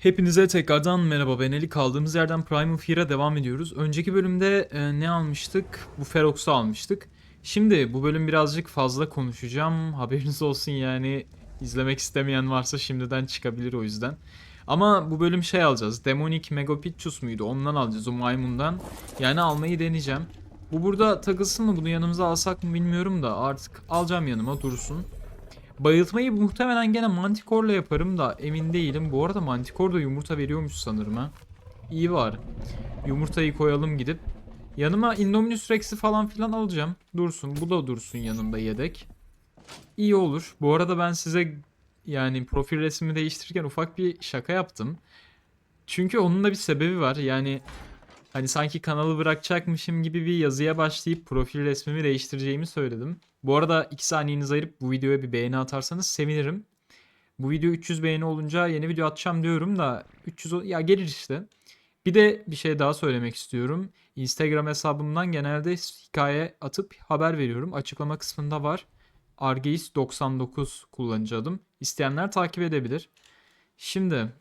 Hepinize tekrardan merhaba ben Ali. Kaldığımız yerden Primal Fear'a devam ediyoruz. Önceki bölümde e, ne almıştık? Bu Ferox'u almıştık. Şimdi bu bölüm birazcık fazla konuşacağım. Haberiniz olsun yani izlemek istemeyen varsa şimdiden çıkabilir o yüzden. Ama bu bölüm şey alacağız. Demonic Megapicchus muydu? Ondan alacağız o maymundan. Yani almayı deneyeceğim. Bu burada takılsın mı? Bunu yanımıza alsak mı bilmiyorum da artık alacağım yanıma dursun. Bayıltmayı muhtemelen gene Manticore'la yaparım da emin değilim. Bu arada Manticore da yumurta veriyormuş sanırım ha. İyi var. Yumurtayı koyalım gidip. Yanıma Indominus Rex'i falan filan alacağım. Dursun. Bu da dursun yanımda yedek. İyi olur. Bu arada ben size yani profil resmimi değiştirirken ufak bir şaka yaptım. Çünkü onun da bir sebebi var. Yani hani sanki kanalı bırakacakmışım gibi bir yazıya başlayıp profil resmimi değiştireceğimi söyledim. Bu arada 2 saniyenizi ayırıp bu videoya bir beğeni atarsanız sevinirim. Bu video 300 beğeni olunca yeni video atacağım diyorum da 300 ol- ya gelir işte. Bir de bir şey daha söylemek istiyorum. Instagram hesabımdan genelde hikaye atıp haber veriyorum. Açıklama kısmında var. Argeis99 kullanıcı adım. İsteyenler takip edebilir. Şimdi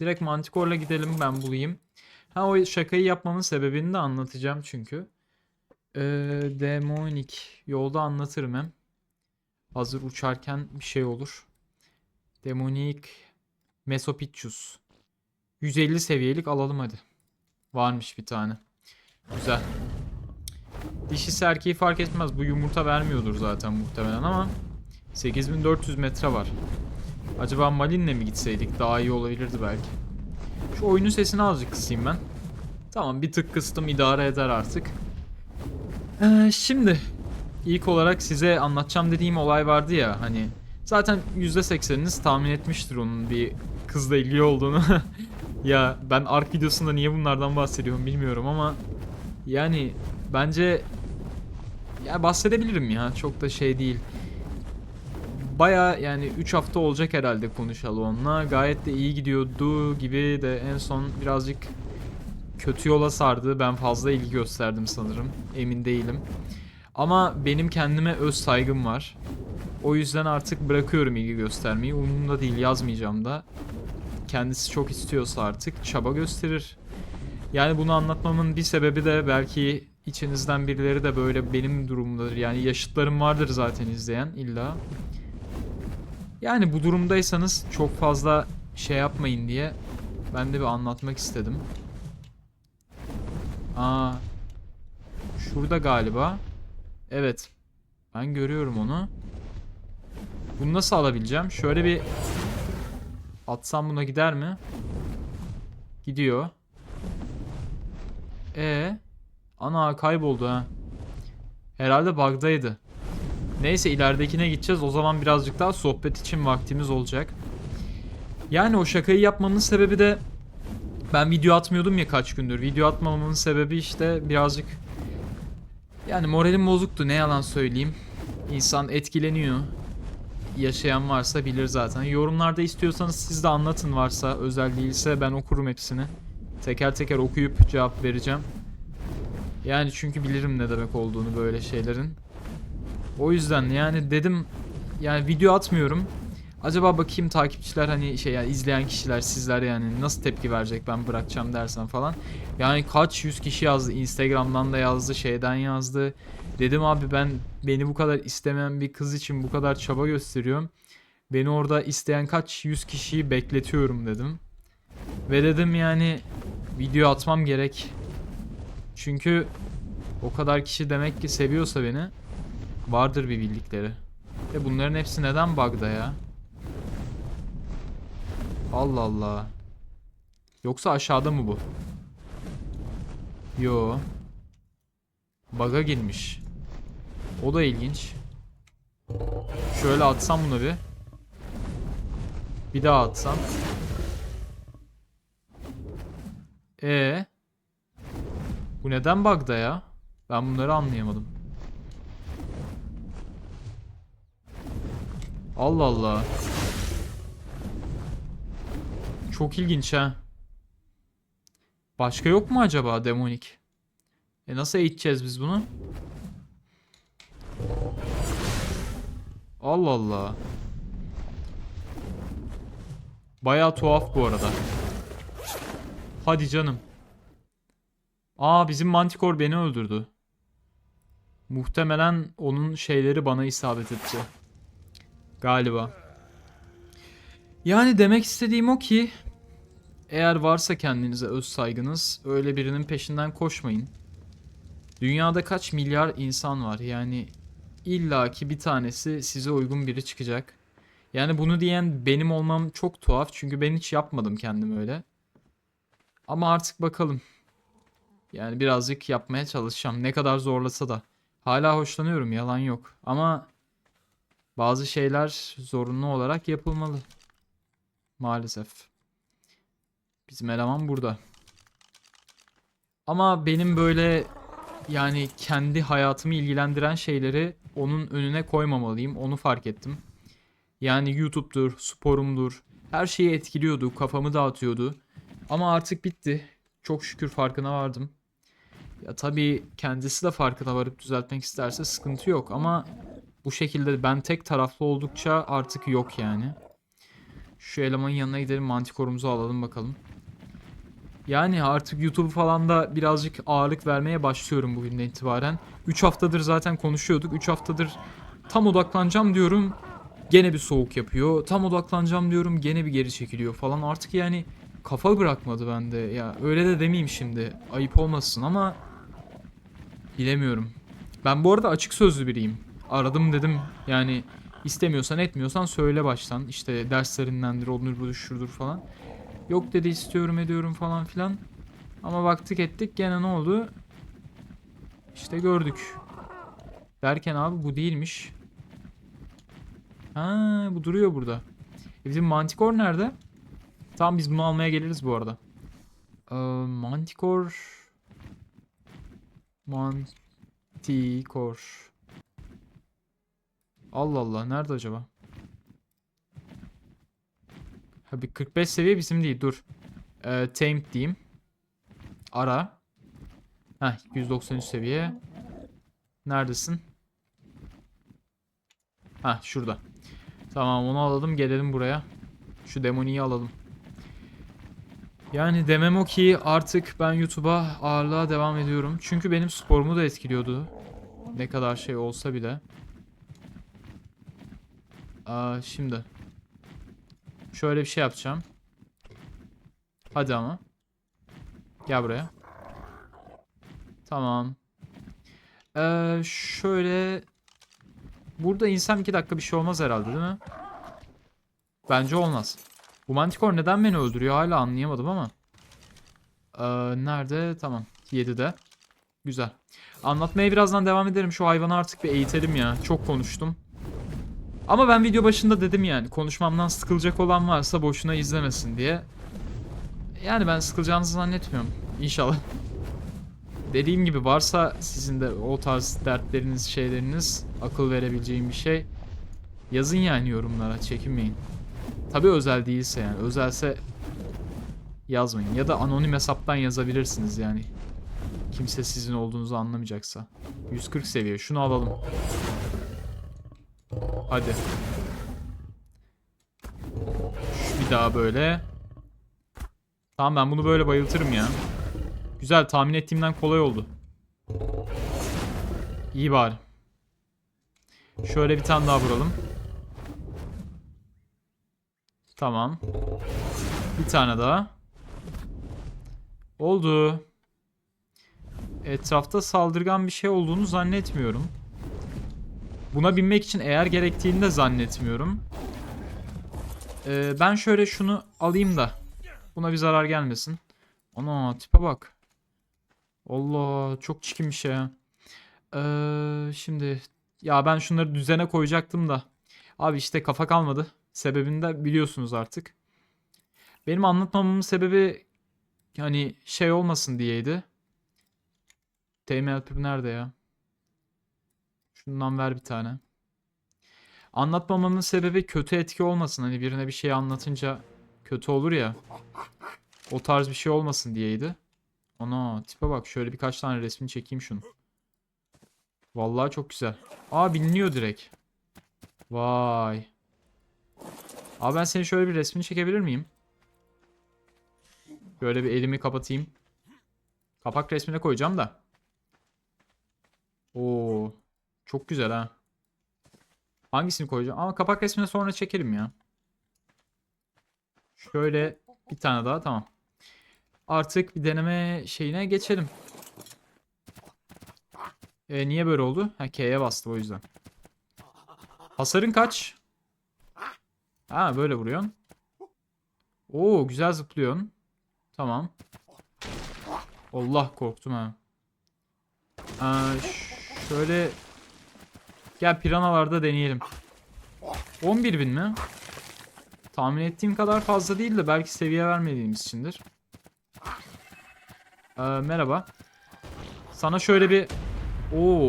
direkt Manticore'la gidelim ben bulayım. Ha o şakayı yapmamın sebebini de anlatacağım çünkü. Ee, demonik. Yolda anlatırım hem. Hazır uçarken bir şey olur. Demonik Mesopicchus. 150 seviyelik alalım hadi. Varmış bir tane. Güzel. Dişisi erkeği fark etmez. Bu yumurta vermiyordur zaten muhtemelen ama 8400 metre var. Acaba Malin'le mi gitseydik daha iyi olabilirdi belki. Şu oyunun sesini azıcık kısayım ben. Tamam bir tık kıstım idare eder artık. Ee, şimdi ilk olarak size anlatacağım dediğim olay vardı ya hani zaten %80'iniz tahmin etmiştir onun bir kızla ilgili olduğunu. ya ben ark videosunda niye bunlardan bahsediyorum bilmiyorum ama yani bence ya bahsedebilirim ya çok da şey değil. Baya yani 3 hafta olacak herhalde konuşalı onunla. Gayet de iyi gidiyordu gibi de en son birazcık kötü yola sardı. Ben fazla ilgi gösterdim sanırım. Emin değilim. Ama benim kendime öz saygım var. O yüzden artık bırakıyorum ilgi göstermeyi. Umurumda değil yazmayacağım da. Kendisi çok istiyorsa artık çaba gösterir. Yani bunu anlatmamın bir sebebi de belki içinizden birileri de böyle benim durumdadır. Yani yaşıtlarım vardır zaten izleyen illa. Yani bu durumdaysanız çok fazla şey yapmayın diye ben de bir anlatmak istedim. Aa. Şurada galiba. Evet. Ben görüyorum onu. Bunu nasıl alabileceğim? Şöyle bir atsam buna gider mi? Gidiyor. E ana kayboldu ha. Herhalde bug'daydı. Neyse ileridekine gideceğiz. O zaman birazcık daha sohbet için vaktimiz olacak. Yani o şakayı yapmamın sebebi de ben video atmıyordum ya kaç gündür. Video atmamamın sebebi işte birazcık yani moralim bozuktu ne yalan söyleyeyim. İnsan etkileniyor. Yaşayan varsa bilir zaten. Yorumlarda istiyorsanız siz de anlatın varsa özel değilse ben okurum hepsini. Teker teker okuyup cevap vereceğim. Yani çünkü bilirim ne demek olduğunu böyle şeylerin. O yüzden yani dedim yani video atmıyorum. Acaba bakayım takipçiler hani şey yani izleyen kişiler sizler yani nasıl tepki verecek ben bırakacağım dersen falan. Yani kaç yüz kişi yazdı Instagram'dan da yazdı şeyden yazdı. Dedim abi ben beni bu kadar istemeyen bir kız için bu kadar çaba gösteriyorum. Beni orada isteyen kaç yüz kişiyi bekletiyorum dedim. Ve dedim yani video atmam gerek. Çünkü o kadar kişi demek ki seviyorsa beni vardır bir bildikleri. E bunların hepsi neden bug'da ya? Allah Allah. Yoksa aşağıda mı bu? Yo. Bug'a girmiş. O da ilginç. Şöyle atsam bunu bir. Bir daha atsam. E Bu neden bug'da ya? Ben bunları anlayamadım. Allah Allah. Çok ilginç ha. Başka yok mu acaba demonik? E nasıl eğiteceğiz biz bunu? Allah Allah. Baya tuhaf bu arada. Hadi canım. Aa bizim Manticore beni öldürdü. Muhtemelen onun şeyleri bana isabet etti. Galiba. Yani demek istediğim o ki eğer varsa kendinize öz saygınız öyle birinin peşinden koşmayın. Dünyada kaç milyar insan var yani illaki bir tanesi size uygun biri çıkacak. Yani bunu diyen benim olmam çok tuhaf çünkü ben hiç yapmadım kendim öyle. Ama artık bakalım. Yani birazcık yapmaya çalışacağım. Ne kadar zorlasa da. Hala hoşlanıyorum yalan yok. Ama bazı şeyler zorunlu olarak yapılmalı. Maalesef. Bizim eleman burada. Ama benim böyle yani kendi hayatımı ilgilendiren şeyleri onun önüne koymamalıyım. Onu fark ettim. Yani YouTube'dur, sporumdur. Her şeyi etkiliyordu, kafamı dağıtıyordu. Ama artık bitti. Çok şükür farkına vardım. Ya tabii kendisi de farkına varıp düzeltmek isterse sıkıntı yok ama bu şekilde ben tek taraflı oldukça artık yok yani. Şu elemanın yanına gidelim mantikorumuzu alalım bakalım. Yani artık YouTube falan da birazcık ağırlık vermeye başlıyorum bugünden itibaren. 3 haftadır zaten konuşuyorduk. 3 haftadır tam odaklanacağım diyorum. Gene bir soğuk yapıyor. Tam odaklanacağım diyorum. Gene bir geri çekiliyor falan. Artık yani kafa bırakmadı bende. Ya öyle de demeyeyim şimdi. Ayıp olmasın ama bilemiyorum. Ben bu arada açık sözlü biriyim. Aradım dedim yani istemiyorsan etmiyorsan söyle baştan. İşte derslerindendir, olur budur şudur falan. Yok dedi istiyorum ediyorum falan filan. Ama baktık ettik gene ne oldu? İşte gördük. Derken abi bu değilmiş. Ha bu duruyor burada. E bizim Manticore nerede? Tamam biz bunu almaya geliriz bu arada. Ee, Manticore... Manticore... Allah Allah nerede acaba? Ha bir 45 seviye bizim değil dur. Ee, tamed diyeyim. Ara. Heh 193 seviye. Neredesin? Ha şurada. Tamam onu alalım gelelim buraya. Şu demoniyi alalım. Yani demem o ki artık ben YouTube'a ağırlığa devam ediyorum. Çünkü benim sporumu da etkiliyordu. Ne kadar şey olsa bile. Aa, şimdi. Şöyle bir şey yapacağım. Hadi ama. Gel buraya. Tamam. Ee, şöyle. Burada insem 2 dakika bir şey olmaz herhalde değil mi? Bence olmaz. Bu Manticore neden beni öldürüyor hala anlayamadım ama. Ee, nerede? Tamam. 7'de. Güzel. Anlatmaya birazdan devam ederim. Şu hayvanı artık bir eğitelim ya. Çok konuştum. Ama ben video başında dedim yani konuşmamdan sıkılacak olan varsa boşuna izlemesin diye. Yani ben sıkılacağınızı zannetmiyorum. İnşallah. Dediğim gibi varsa sizin de o tarz dertleriniz, şeyleriniz, akıl verebileceğim bir şey yazın yani yorumlara, çekinmeyin. Tabi özel değilse yani. Özelse yazmayın. Ya da anonim hesaptan yazabilirsiniz yani. Kimse sizin olduğunuzu anlamayacaksa. 140 seviye. Şunu alalım. Hadi. Bir daha böyle. Tamam ben bunu böyle bayıltırım ya. Güzel tahmin ettiğimden kolay oldu. İyi bari. Şöyle bir tane daha vuralım. Tamam. Bir tane daha. Oldu. Etrafta saldırgan bir şey olduğunu zannetmiyorum. Buna binmek için eğer gerektiğini de zannetmiyorum. Ee, ben şöyle şunu alayım da. Buna bir zarar gelmesin. Ana tipe bak. Allah çok çirkin bir şey ya. Ee, şimdi ya ben şunları düzene koyacaktım da. Abi işte kafa kalmadı. Sebebini de biliyorsunuz artık. Benim anlatmamamın sebebi hani şey olmasın diyeydi. TMLP nerede ya? Şundan ver bir tane. Anlatmamamın sebebi kötü etki olmasın. Hani birine bir şey anlatınca kötü olur ya. O tarz bir şey olmasın diyeydi. Ana tipe bak şöyle birkaç tane resmini çekeyim şunu. Vallahi çok güzel. Aa biliniyor direkt. Vay. Abi ben senin şöyle bir resmini çekebilir miyim? Böyle bir elimi kapatayım. Kapak resmine koyacağım da. Oo, çok güzel ha. Hangisini koyacağım? Ama kapak resmine sonra çekelim ya. Şöyle bir tane daha tamam. Artık bir deneme şeyine geçelim. E, niye böyle oldu? Ha K'ye bastı o yüzden. Hasarın kaç? Ha böyle vuruyorsun. Oo güzel zıplıyorsun. Tamam. Allah korktum ha. Ş- şöyle gel piranalarda deneyelim. 11 bin mi? Tahmin ettiğim kadar fazla değil de belki seviye vermediğimiz içindir. Ee, merhaba. Sana şöyle bir... Oo.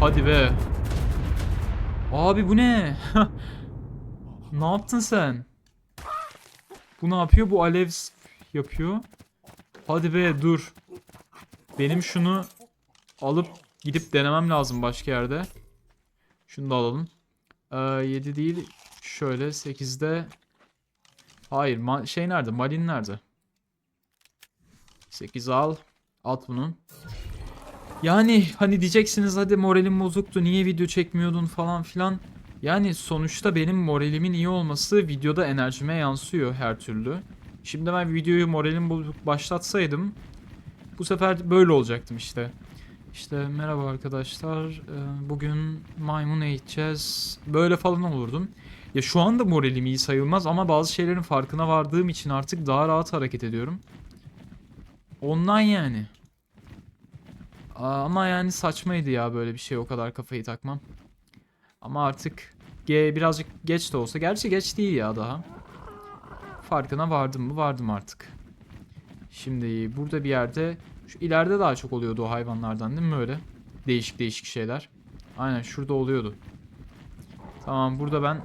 Hadi be. Abi bu ne? ne yaptın sen? Bu ne yapıyor? Bu alev yapıyor. Hadi be dur. Benim şunu alıp gidip denemem lazım başka yerde. Şunu da alalım. Ee, 7 değil. Şöyle 8'de. Hayır şey nerede? Malin nerede? 8 al. At bunu. Yani hani diyeceksiniz hadi moralim bozuktu niye video çekmiyordun falan filan. Yani sonuçta benim moralimin iyi olması videoda enerjime yansıyor her türlü. Şimdi ben videoyu moralim bozuk başlatsaydım bu sefer böyle olacaktım işte. İşte merhaba arkadaşlar e, bugün maymun eğiteceğiz böyle falan olurdum. Ya şu anda moralim iyi sayılmaz ama bazı şeylerin farkına vardığım için artık daha rahat hareket ediyorum. Ondan yani. Ama yani saçmaydı ya böyle bir şey o kadar kafayı takmam. Ama artık ge birazcık geç de olsa. Gerçi geç değil ya daha. Farkına vardım mı vardım artık. Şimdi burada bir yerde şu ileride daha çok oluyordu o hayvanlardan değil mi öyle? Değişik değişik şeyler. Aynen şurada oluyordu. Tamam burada ben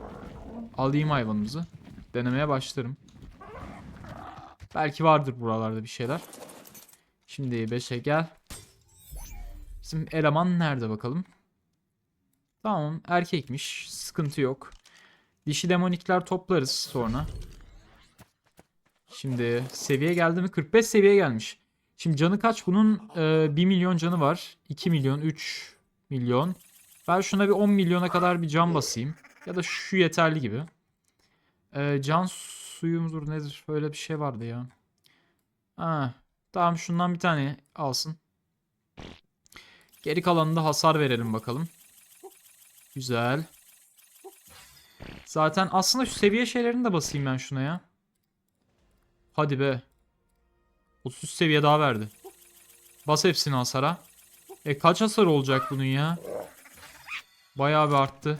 alayım hayvanımızı. Denemeye başlarım. Belki vardır buralarda bir şeyler. Şimdi 5'e gel. Bizim eleman nerede bakalım? Tamam erkekmiş. Sıkıntı yok. Dişi demonikler toplarız sonra. Şimdi seviye geldi mi? 45 seviye gelmiş. Şimdi canı kaç? Bunun e, 1 milyon canı var. 2 milyon, 3 milyon. Ben şuna bir 10 milyona kadar bir can basayım. Ya da şu yeterli gibi. E, can suyumdur nedir? Böyle bir şey vardı ya. Ha, tamam şundan bir tane alsın. Geri kalanında hasar verelim bakalım. Güzel. Zaten aslında şu seviye şeylerini de basayım ben şuna ya. Hadi be. 33 seviye daha verdi. Bas hepsini hasara. E kaç hasar olacak bunun ya? Bayağı bir arttı.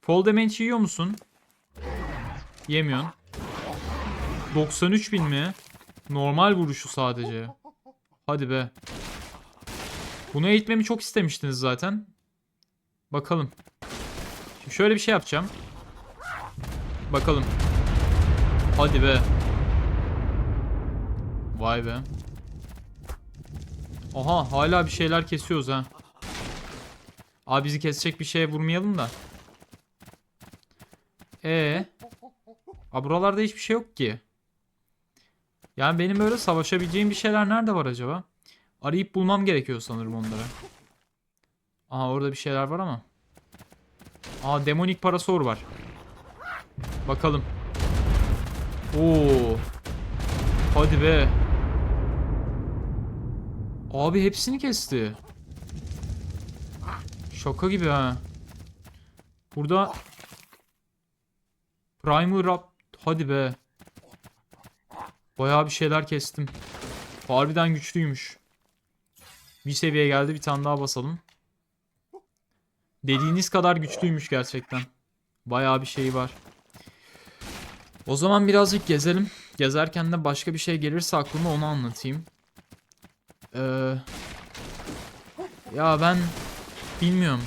Fall damage yiyor musun? Yemiyorsun. 93 bin mi? Normal vuruşu sadece. Hadi be. Bunu eğitmemi çok istemiştiniz zaten. Bakalım. Şimdi şöyle bir şey yapacağım. Bakalım. Hadi be. Vay be. Aha hala bir şeyler kesiyoruz ha. Abi bizi kesecek bir şeye vurmayalım da. Ee. Aa, buralarda hiçbir şey yok ki. Yani benim böyle savaşabileceğim bir şeyler nerede var acaba? Arayıp bulmam gerekiyor sanırım onları. Aha orada bir şeyler var ama. Aa demonik parasor var. Bakalım. Oo. Hadi be. Abi hepsini kesti. Şaka gibi ha. Burada Primal Rap hadi be. Bayağı bir şeyler kestim. Harbiden güçlüymüş. Bir seviye geldi bir tane daha basalım. Dediğiniz kadar güçlüymüş gerçekten. Bayağı bir şey var. O zaman birazcık gezelim. Gezerken de başka bir şey gelirse aklıma onu anlatayım. Ee, ya ben bilmiyorum.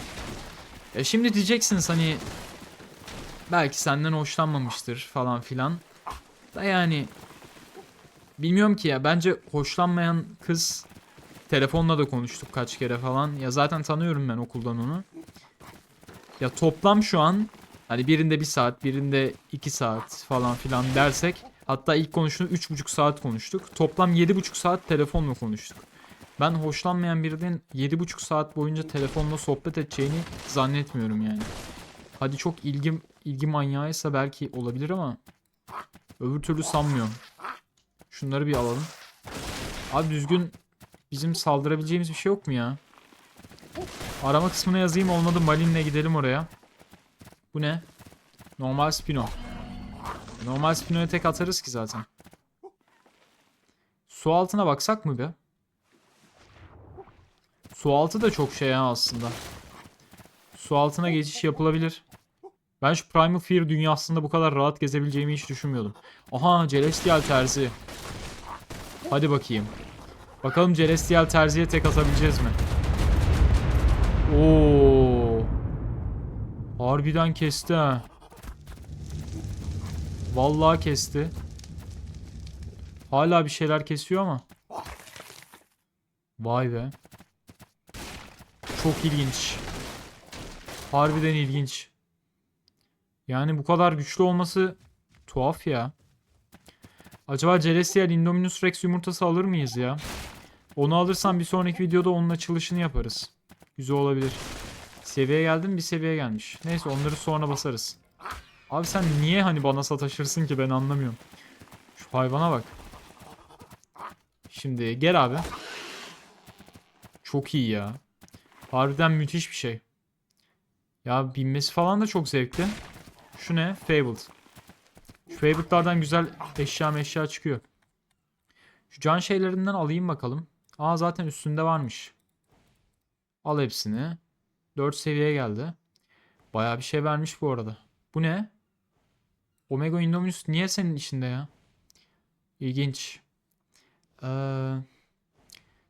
Ya şimdi diyeceksiniz hani belki senden hoşlanmamıştır falan filan. Da yani bilmiyorum ki ya bence hoşlanmayan kız telefonla da konuştuk kaç kere falan. Ya zaten tanıyorum ben okuldan onu. Ya toplam şu an hani birinde bir saat birinde iki saat falan filan dersek Hatta ilk konuştuğumuz 3,5 saat konuştuk. Toplam 7,5 saat telefonla konuştuk. Ben hoşlanmayan birinin 7,5 saat boyunca telefonla sohbet edeceğini zannetmiyorum yani. Hadi çok ilgi, ilgi manyağıysa belki olabilir ama öbür türlü sanmıyorum. Şunları bir alalım. Abi düzgün bizim saldırabileceğimiz bir şey yok mu ya? Arama kısmına yazayım olmadı Malin'le gidelim oraya. Bu ne? Normal Spino. Normal Spino'ya tek atarız ki zaten. Su altına baksak mı be? Su altı da çok şey ya aslında. Su altına geçiş yapılabilir. Ben şu Primal Fear dünyasında bu kadar rahat gezebileceğimi hiç düşünmüyordum. Aha Celestial Terzi. Hadi bakayım. Bakalım Celestial Terzi'ye tek atabileceğiz mi? Oo. Harbiden kesti ha. Vallahi kesti. Hala bir şeyler kesiyor ama. Vay be. Çok ilginç. Harbiden ilginç. Yani bu kadar güçlü olması tuhaf ya. Acaba Celestial Indominus Rex yumurtası alır mıyız ya? Onu alırsam bir sonraki videoda onun açılışını yaparız. Güzel olabilir. Seviye geldim bir seviye gelmiş. Neyse onları sonra basarız. Abi sen niye hani bana sataşırsın ki ben anlamıyorum. Şu hayvana bak. Şimdi gel abi. Çok iyi ya. Harbiden müthiş bir şey. Ya binmesi falan da çok zevkli. Şu ne? Fabled. Şu Fabled'lardan güzel eşya meşya çıkıyor. Şu can şeylerinden alayım bakalım. Aa zaten üstünde varmış. Al hepsini. 4 seviyeye geldi. Bayağı bir şey vermiş bu arada. Bu ne? Omega Indominus niye senin içinde ya? İlginç. Ee,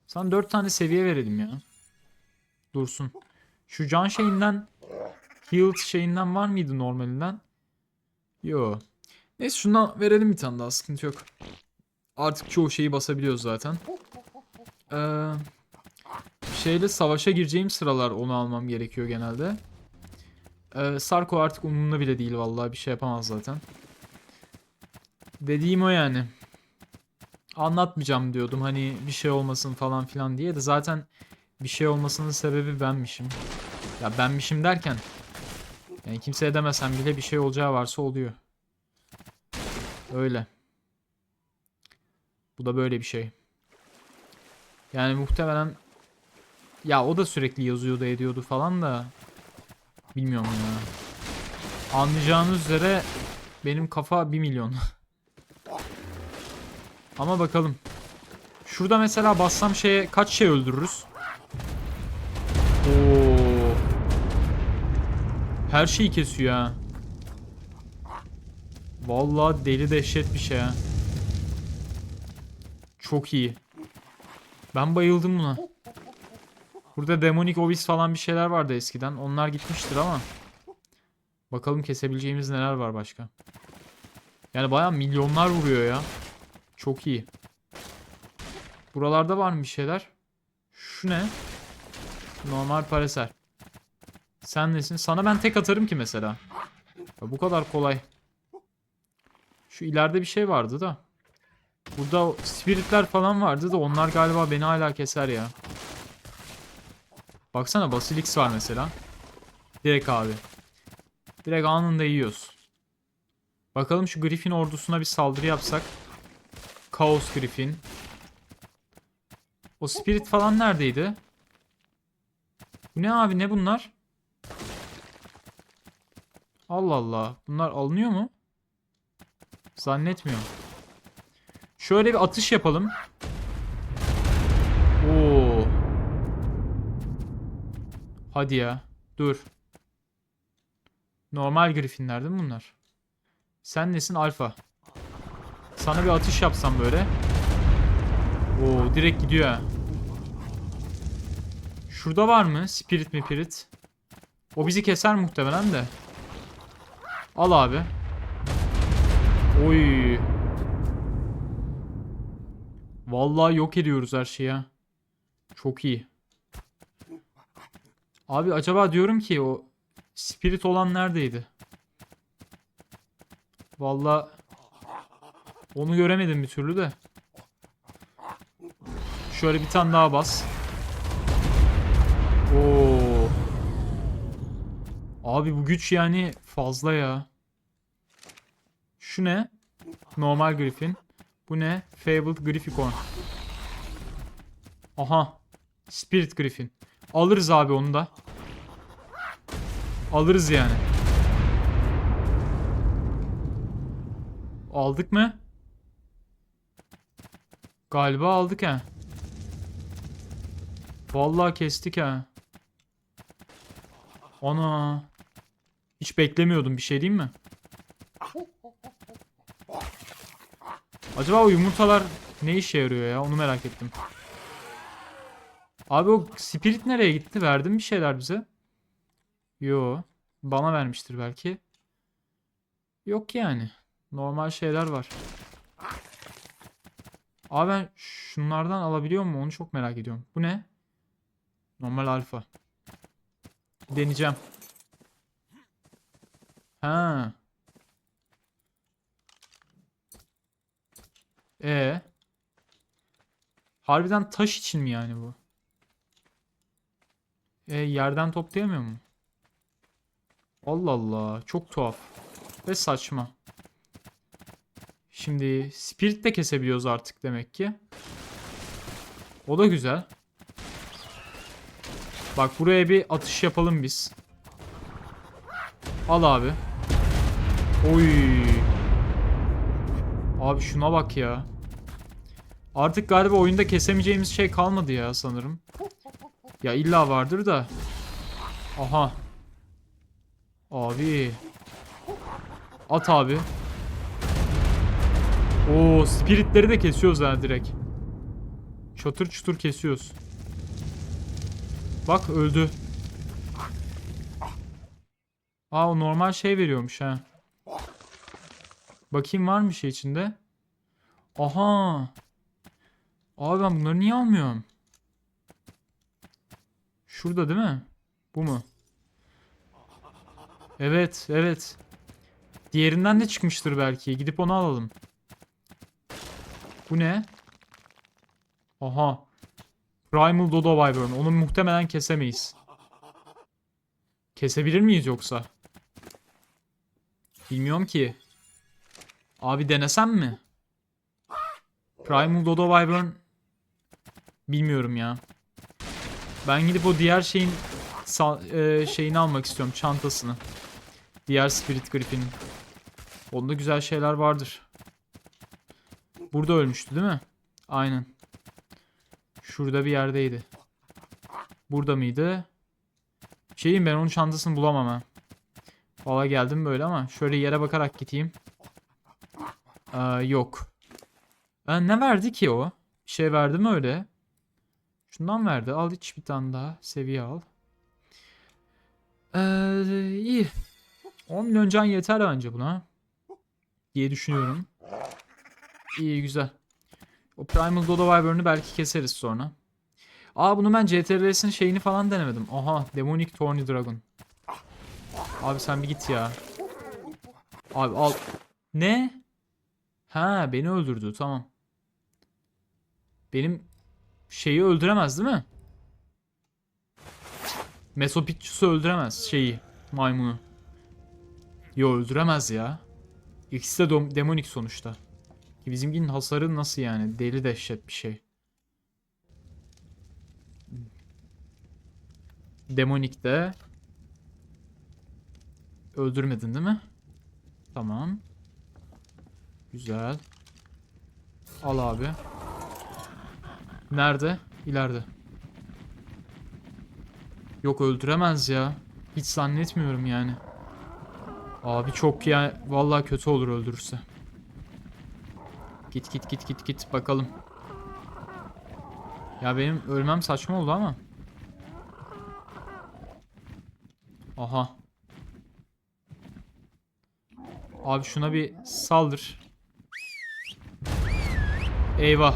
sana 4 tane seviye verelim ya. Dursun. Şu can şeyinden Healed şeyinden var mıydı normalinden? Yo. Neyse şundan verelim bir tane daha sıkıntı yok. Artık çoğu şeyi basabiliyoruz zaten. Ee, şeyle savaşa gireceğim sıralar onu almam gerekiyor genelde. Ee, Sarko artık umurumda bile değil vallahi bir şey yapamaz zaten. Dediğim o yani. Anlatmayacağım diyordum hani bir şey olmasın falan filan diye de zaten bir şey olmasının sebebi benmişim. Ya benmişim derken yani kimseye demesem bile bir şey olacağı varsa oluyor. Öyle. Bu da böyle bir şey. Yani muhtemelen ya o da sürekli yazıyordu ediyordu falan da bilmiyorum ya. Anlayacağınız üzere benim kafa 1 milyon. Ama bakalım. Şurada mesela bassam şeye kaç şey öldürürüz? Oo. Her şeyi kesiyor ha. Vallahi deli dehşet bir şey ha. Çok iyi. Ben bayıldım buna. Burada Demonic Ovis falan bir şeyler vardı eskiden. Onlar gitmiştir ama. Bakalım kesebileceğimiz neler var başka. Yani baya milyonlar vuruyor ya. Çok iyi. Buralarda var mı bir şeyler? Şu ne? Normal paraser. Sen nesin? Sana ben tek atarım ki mesela. Ya bu kadar kolay. Şu ileride bir şey vardı da. Burada spiritler falan vardı da onlar galiba beni hala keser ya. Baksana Basilix var mesela. Direkt abi. Direkt anında yiyoruz. Bakalım şu Griffin ordusuna bir saldırı yapsak. Chaos Griffin. O spirit falan neredeydi? Bu ne abi ne bunlar? Allah Allah. Bunlar alınıyor mu? Zannetmiyorum. Şöyle bir atış yapalım. Oo. Hadi ya. Dur. Normal griffinler değil mi bunlar? Sen nesin alfa? Sana bir atış yapsam böyle. Oo direkt gidiyor ha. Şurada var mı? Spirit mi pirit? O bizi keser muhtemelen de. Al abi. Oy. Vallahi yok ediyoruz her şeyi ya. Çok iyi. Abi acaba diyorum ki o spirit olan neredeydi? Vallahi Onu göremedim bir türlü de. Şöyle bir tane daha bas. Oo. Abi bu güç yani fazla ya. Şu ne? Normal Griffin. Bu ne? Fabled Grifficorn. Aha. Spirit Griffin. Alırız abi onu da. Alırız yani. Aldık mı? Galiba aldık ha. Vallahi kestik ha. Ana. Hiç beklemiyordum bir şey diyeyim mi? Acaba o yumurtalar ne işe yarıyor ya? Onu merak ettim. Abi o spirit nereye gitti? Verdin bir şeyler bize? Yo. Bana vermiştir belki. Yok yani. Normal şeyler var. Abi ben şunlardan alabiliyor mu? Onu çok merak ediyorum. Bu ne? Normal alfa. Deneyeceğim. Ha. E. Harbiden taş için mi yani bu? E yerden toplayamıyor mu? Allah Allah, çok tuhaf ve saçma. Şimdi spirit de kesebiliyoruz artık demek ki. O da güzel. Bak buraya bir atış yapalım biz. Al abi. Oy. Abi şuna bak ya. Artık galiba oyunda kesemeyeceğimiz şey kalmadı ya sanırım. Ya illa vardır da. Aha. Abi. At abi. Oo, spiritleri de kesiyoruz ha direkt. Çatır çutur kesiyoruz. Bak öldü. Aa normal şey veriyormuş ha. Bakayım var mı şey içinde? Aha. Abi ben bunları niye almıyorum? Şurada değil mi? Bu mu? Evet, evet. Diğerinden de çıkmıştır belki. Gidip onu alalım. Bu ne? Aha. Primal Dodo Wyvern. Onu muhtemelen kesemeyiz. Kesebilir miyiz yoksa? Bilmiyorum ki. Abi denesem mi? Primal Dodo Wyvern bilmiyorum ya. Ben gidip o diğer şeyin e, şeyini almak istiyorum çantasını. Diğer Spirit Griffin'in. Onda güzel şeyler vardır. Burada ölmüştü değil mi? Aynen. Şurada bir yerdeydi. Burada mıydı? Şeyim ben onun çantasını bulamam ha. Valla geldim böyle ama şöyle yere bakarak gideyim. Ee, yok. Ben ne verdi ki o? Bir şey verdi mi öyle? Şundan verdi. Al iç bir tane daha. Seviye al. Ee, iyi. 10 milyon can yeter bence buna. Diye düşünüyorum. İyi güzel. O Primal Dodo Wyvern'ı belki keseriz sonra. Aa bunu ben CTRL'sin şeyini falan denemedim. Aha Demonic Thorny Dragon. Abi sen bir git ya. Abi al. Ne? Ha beni öldürdü tamam. Benim şeyi öldüremez değil mi? Mesopicchus'u öldüremez şeyi maymunu. Yo öldüremez ya. İkisi de demonik sonuçta. Ki Bizimkinin hasarı nasıl yani? Deli dehşet bir şey. Demonik de öldürmedin değil mi? Tamam. Güzel. Al abi. Nerede? İleride. Yok öldüremez ya. Hiç zannetmiyorum yani. Abi çok ya vallahi kötü olur öldürürse. Git git git git git bakalım. Ya benim ölmem saçma oldu ama. Aha. Abi şuna bir saldır. Eyvah.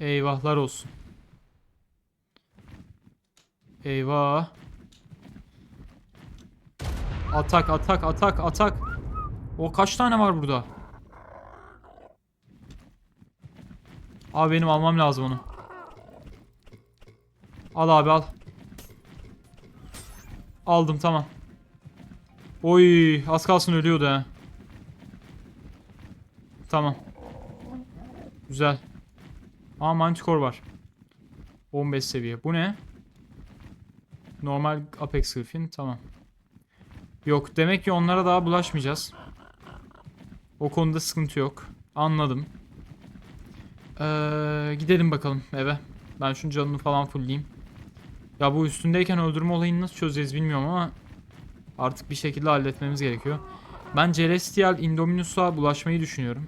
Eyvahlar olsun. Eyvah. Atak atak atak atak. O kaç tane var burada? Abi benim almam lazım onu. Al abi al. Aldım tamam. Oy az kalsın ölüyordu ha. Tamam. Güzel. Aa mantikor var. 15 seviye. Bu ne? Normal Apex Griffin. Tamam. Yok demek ki onlara daha bulaşmayacağız. O konuda sıkıntı yok. Anladım. Ee, gidelim bakalım eve. Ben şunun canını falan fullleyeyim. Ya bu üstündeyken öldürme olayını nasıl çözeceğiz bilmiyorum ama artık bir şekilde halletmemiz gerekiyor. Ben Celestial Indominus'a bulaşmayı düşünüyorum.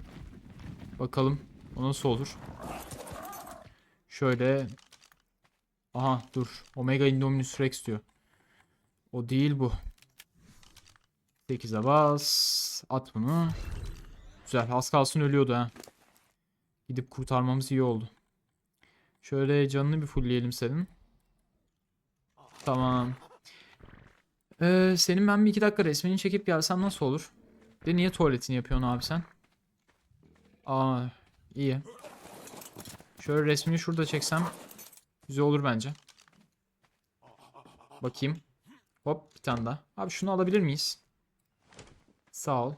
Bakalım o nasıl olur. Şöyle. Aha dur. Omega Indominus Rex diyor. O değil bu. 8'e bas. At bunu. Güzel. Az kalsın ölüyordu ha. Gidip kurtarmamız iyi oldu. Şöyle canını bir fullleyelim senin. Tamam. Ee, senin ben bir iki dakika resmini çekip gelsem nasıl olur? De niye tuvaletini yapıyorsun abi sen? Aa iyi. Şöyle resmini şurada çeksem güzel olur bence. Bakayım. Hop bir tane daha. Abi şunu alabilir miyiz? Sağ ol.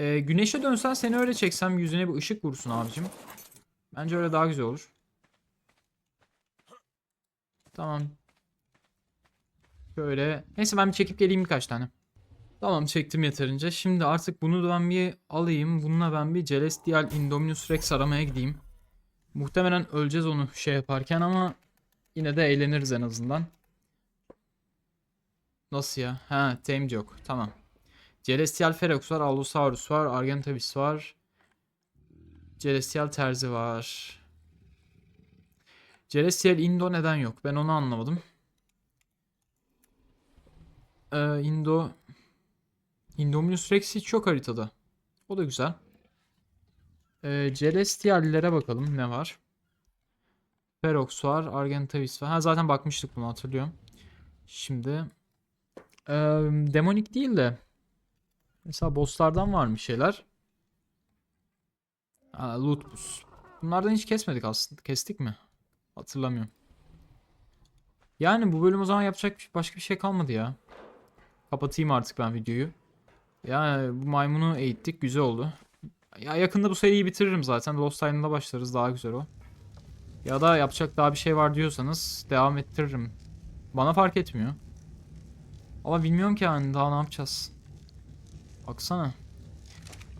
Ee, güneşe dönsen seni öyle çeksem yüzüne bir ışık vursun abicim. Bence öyle daha güzel olur. Tamam. Şöyle. Neyse ben bir çekip geleyim birkaç tane. Tamam çektim yeterince. Şimdi artık bunu da ben bir alayım. Bununla ben bir Celestial Indominus Rex aramaya gideyim. Muhtemelen öleceğiz onu şey yaparken ama yine de eğleniriz en azından. Nasıl ya? Ha, Tamed yok. Tamam. Celestial Ferox var, Allosaurus var, Argentavis var. Celestial Terzi var. Celestial Indo neden yok? Ben onu anlamadım. Ee, Indo Indominus Rex hiç yok haritada. O da güzel. Ee, Celestial'lere bakalım ne var. Ferox var, Argentavis var. Ha zaten bakmıştık bunu hatırlıyorum. Şimdi ee, demonik değil de mesela bosslardan var mı şeyler? Aa, loot bus. Bunlardan hiç kesmedik aslında. Kestik mi? Hatırlamıyorum. Yani bu bölüm o zaman yapacak başka bir şey kalmadı ya. Kapatayım artık ben videoyu. Yani bu maymunu eğittik. Güzel oldu. Ya yakında bu seriyi bitiririm zaten. Lost Island'da başlarız. Daha güzel o. Ya da yapacak daha bir şey var diyorsanız devam ettiririm. Bana fark etmiyor. Ama bilmiyorum ki yani daha ne yapacağız. Baksana.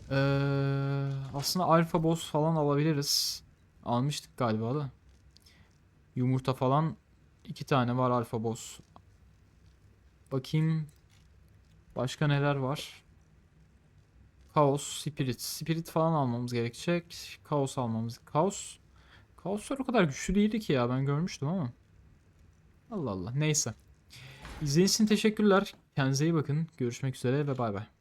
Ee, aslında alfa boss falan alabiliriz. Almıştık galiba da. Yumurta falan iki tane var alfa boss. Bakayım başka neler var. Kaos, Spirit. Spirit falan almamız gerekecek. Kaos almamız. Kaos. Kaoslar o kadar güçlü değildi ki ya ben görmüştüm ama. Allah Allah neyse. İzlediğiniz için teşekkürler. Kendinize iyi bakın. Görüşmek üzere ve bay bay.